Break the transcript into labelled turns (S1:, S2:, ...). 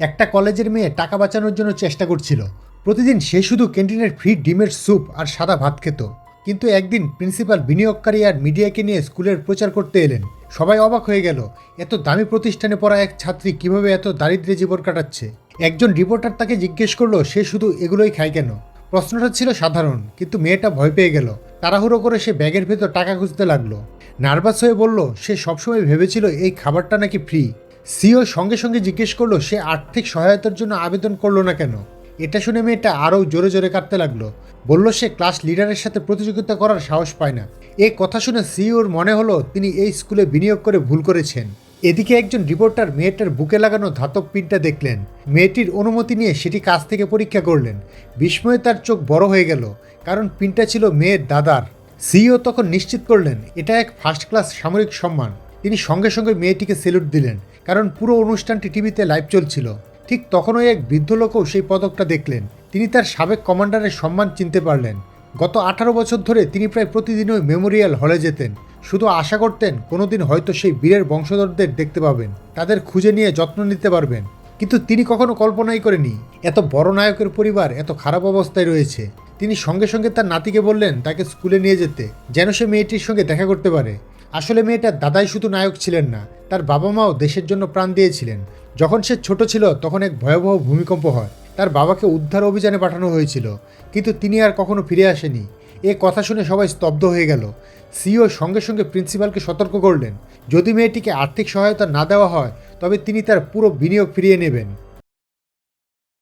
S1: একটা কলেজের মেয়ে টাকা বাঁচানোর জন্য চেষ্টা করছিল। প্রতিদিন সে শুধু ক্যান্টিনের ফ্রি ডিমের স্যুপ আর সাদা ভাত খেত। কিন্তু একদিন প্রিন্সিপাল বিনিয়োগকারী আর মিডিয়াকে নিয়ে স্কুলের প্রচার করতে এলেন। সবাই অবাক হয়ে গেল, এত দামি প্রতিষ্ঠানে পড়া এক ছাত্রী কীভাবে এত দারিদ্র্যে জীবন কাটাচ্ছে? একজন রিপোর্টার তাকে জিজ্ঞেস করল, সে শুধু এগুলোই খায় কেন? প্রশ্নটা ছিল সাধারণ, কিন্তু মেয়েটা ভয় পেয়ে গেল। তাড়াহুড়ো করে সে ব্যাগের ভেতর টাকা খুঁজতে লাগল। নার্ভাস হয়ে বলল, সে সবসময় ভেবেছিল এই খাবারটা নাকি ফ্রি সিও সঙ্গে সঙ্গে জিজ্ঞেস করল, সে আর্থিক সহায়তার জন্য আবেদন করল না কেন? এটা শুনে মেয়েটা আরও জোরে জোরে কাঁদতে লাগল। বলল, সে ক্লাস লিডারের সাথে প্রতিযোগিতা করার সাহস পায় না। এই কথা শুনে সিওর মনে হলো, তিনি এই স্কুলে বিনিয়োগ করে ভুল করেছেন। এদিকে একজন রিপোর্টার মেয়েটার বুকে লাগানো ধাতব পিনটা দেখলেন। মেয়েটির অনুমতি নিয়ে সেটি কাছ থেকে পরীক্ষা করলেন। বিস্ময়ে তার চোখ বড় হয়ে গেল, কারণ পিনটা ছিল মেয়ের দাদার। সিইও তখন নিশ্চিত করলেন, এটা এক ফার্স্ট ক্লাস সামরিক সম্মান। তিনি সঙ্গে সঙ্গে মেয়েটিকে সেলুট দিলেন, কারণ পুরো অনুষ্ঠানটি টিভিতে লাইভ চলছিল। ঠিক তখনই এক বৃদ্ধ লোকও সেই পদকটা দেখলেন। তিনি তার সাবেক কমান্ডারের সম্মান চিনতে পারলেন। গত আঠারো বছর ধরে তিনি প্রায় প্রতিদিনই মেমোরিয়াল হলে যেতেন। শুধু আশা করতেন কোনোদিন হয়তো সেই বীরের বংশধরদের দেখতে পাবেন। তাদের খুঁজে নিয়ে যত্ন নিতে পারবেন। কিন্তু তিনি কখনো কল্পনাই করেনি এত বড় নায়কের পরিবার এত খারাপ অবস্থায় রয়েছে। তিনি সঙ্গে সঙ্গে তার নাতিকে বললেন তাকে স্কুলে নিয়ে যেতে, যেন সে মেয়েটির সঙ্গে দেখা করতে পারে। আসলে মেয়েটার দাদাই শুধু নায়ক ছিলেন না, তার বাবা মাও দেশের জন্য প্রাণ দিয়েছিলেন। যখন সে ছোট ছিল, তখন এক ভয়াবহ ভূমিকম্প হয়। তার বাবাকে উদ্ধার অভিযানে পাঠানো হয়েছিল, কিন্তু তিনি আর কখনো ফিরে আসেনি। এ কথা শুনে সবাই স্তব্ধ হয়ে গেল। সিও সঙ্গে সঙ্গে প্রিন্সিপালকে সতর্ক করলেন। যদি মেয়েটিকে আর্থিক সহায়তা না দেওয়া হয়, তবে তিনি তার পুরো বিনিয়োগ ফিরিয়ে নেবেন।